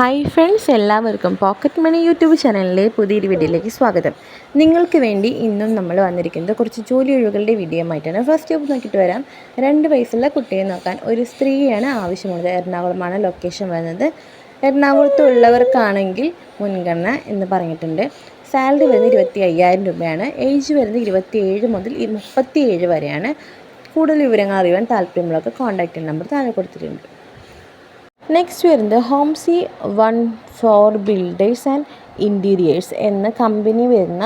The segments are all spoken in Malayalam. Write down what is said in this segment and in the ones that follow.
ഹായ് ഫ്രണ്ട്സ് എല്ലാവർക്കും പോക്കറ്റ് മണി യൂട്യൂബ് ചാനലിലെ പുതിയൊരു വീഡിയോയിലേക്ക് സ്വാഗതം. നിങ്ങൾക്ക് വേണ്ടി ഇന്നും നമ്മൾ വന്നിരിക്കുന്നത് കുറച്ച് ജോലി ഒഴിവുകളുടെ വീഡിയോ ആയിട്ടാണ്. ഫസ്റ്റ് ജോബ് നോക്കിയിട്ട് വരാം. രണ്ട് വയസ്സുള്ള കുട്ടിയെ നോക്കാൻ ഒരു സ്ത്രീയാണ് ആവശ്യമുള്ളത്. എറണാകുളമാണ് ലൊക്കേഷൻ വരുന്നത്. എറണാകുളത്തുള്ളവർക്കാണെങ്കിൽ മുൻഗണന എന്ന് പറഞ്ഞിട്ടുണ്ട്. സാലറി വരുന്നത് ഇരുപത്തി അയ്യായിരം രൂപയാണ്. ഏജ് വരുന്നത് ഇരുപത്തിയേഴ് മുതൽ മുപ്പത്തിയേഴ് വരെയാണ്. കൂടുതൽ വിവരങ്ങൾ അറിയുവാൻ താല്പര്യമുള്ളവർക്ക് കോൺടാക്റ്റ് നമ്പർ താഴെ കൊടുത്തിട്ടുണ്ട്. നെക്സ്റ്റ് വരുന്നത് ഹോംസി one four builders and interiors എന്ന കമ്പനി വരുന്ന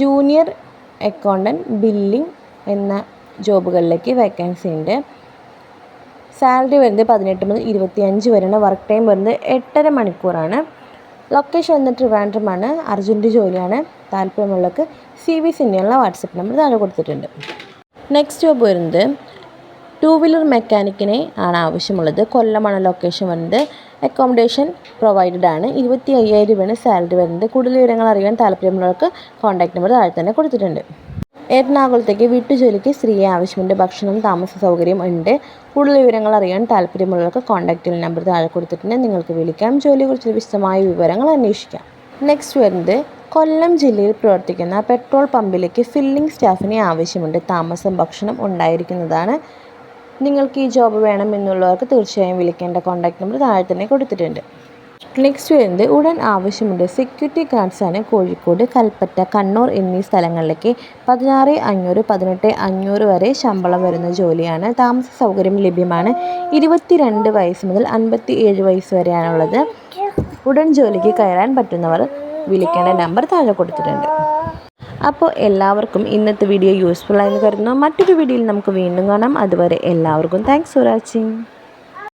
ജൂനിയർ അക്കൗണ്ടന്റ് ബില്ലിംഗ് എന്ന ജോബുകളിലേക്ക് വേക്കൻസി ഉണ്ട്. സാലറി വരുന്നത് പതിനെട്ട് മുതൽ ഇരുപത്തിയഞ്ച് വരെയാണ്. വർക്ക് ടൈം വരുന്നത് എട്ടര മണിക്കൂറാണ്. ലൊക്കേഷൻ വന്നിട്ട് ട്രിവാൻഡ്രമാണ്. അർജന്റ് ജോലിയാണ്. താല്പര്യമുള്ളവർക്ക് സി വി സിന്നെയുള്ള വാട്സപ്പ് നമ്പർ താഴെ കൊടുത്തിട്ടുണ്ട്. നെക്സ്റ്റ് ജോബ് വരുന്നത് ടു വീലർ മെക്കാനിക്കിനെ ആണ് ആവശ്യമുള്ളത്. കൊല്ലമാണ് ലൊക്കേഷൻ വരുന്നത്. അക്കോമഡേഷൻ പ്രൊവൈഡഡ് ആണ്. ഇരുപത്തി അയ്യായിരം രൂപയാണ് സാലറി വരുന്നത്. കൂടുതൽ വിവരങ്ങൾ അറിയാൻ താല്പര്യമുള്ളവർക്ക് കോൺടാക്ട് നമ്പർ താഴെ തന്നെ കൊടുത്തിട്ടുണ്ട്. എറണാകുളത്തേക്ക് വീട്ടുജോലിക്ക് സ്ത്രീയെ ആവശ്യമുണ്ട്. ഭക്ഷണം താമസ സൗകര്യം ഉണ്ട്. കൂടുതൽ വിവരങ്ങൾ അറിയാൻ താല്പര്യമുള്ളവർക്ക് കോൺടാക്റ്റ് നമ്പർ താഴെ കൊടുത്തിട്ടുണ്ട്. നിങ്ങൾക്ക് വിളിക്കാം. ജോലിയെക്കുറിച്ച് വിശദമായ വിവരങ്ങൾ അന്വേഷിക്കാം. നെക്സ്റ്റ് വരുന്നത് കൊല്ലം ജില്ലയിൽ പ്രവർത്തിക്കുന്ന പെട്രോൾ പമ്പിലേക്ക് ഫില്ലിംഗ് സ്റ്റാഫിനെ ആവശ്യമുണ്ട്. താമസം ഭക്ഷണം ഉണ്ടായിരിക്കുന്നതാണ് നിങ്ങൾക്ക് ഈ ജോബ് വേണമെന്നുള്ളവർക്ക് തീർച്ചയായും വിളിക്കേണ്ട കോൺടാക്ട് നമ്പർ താഴെ തന്നെ കൊടുത്തിട്ടുണ്ട്. നെക്സ്റ്റ് വരുന്നത് ഉടൻ ആവശ്യമുണ്ട് സെക്യൂരിറ്റി ഗാർഡ്സാണ് കോഴിക്കോട് കൽപ്പറ്റ കണ്ണൂർ എന്നീ സ്ഥലങ്ങളിലേക്ക് പതിനാറ് അഞ്ഞൂറ് പതിനെട്ട് അഞ്ഞൂറ് വരെ ശമ്പളം വരുന്ന ജോലിയാണ് താമസ സൗകര്യം ലഭ്യമാണ്. ഇരുപത്തിരണ്ട് വയസ്സ് മുതൽ അൻപത്തി ഏഴ് വയസ്സ് വരെയാണുള്ളത്. ഉടൻ ജോലിക്ക് കയറാൻ പറ്റുന്നവർ വിളിക്കേണ്ട നമ്പർ താഴെ കൊടുത്തിട്ടുണ്ട്. അപ്പോൾ എല്ലാവർക്കും ഇന്നത്തെ വീഡിയോ യൂസ്ഫുൾ ആയെന്ന് കരുതുന്നു. മറ്റൊരു വീഡിയോയിൽ നമുക്ക് വീണ്ടും കാണാം. അതുവരെ എല്ലാവർക്കും താങ്ക്സ് ഫോർ വാച്ചിങ്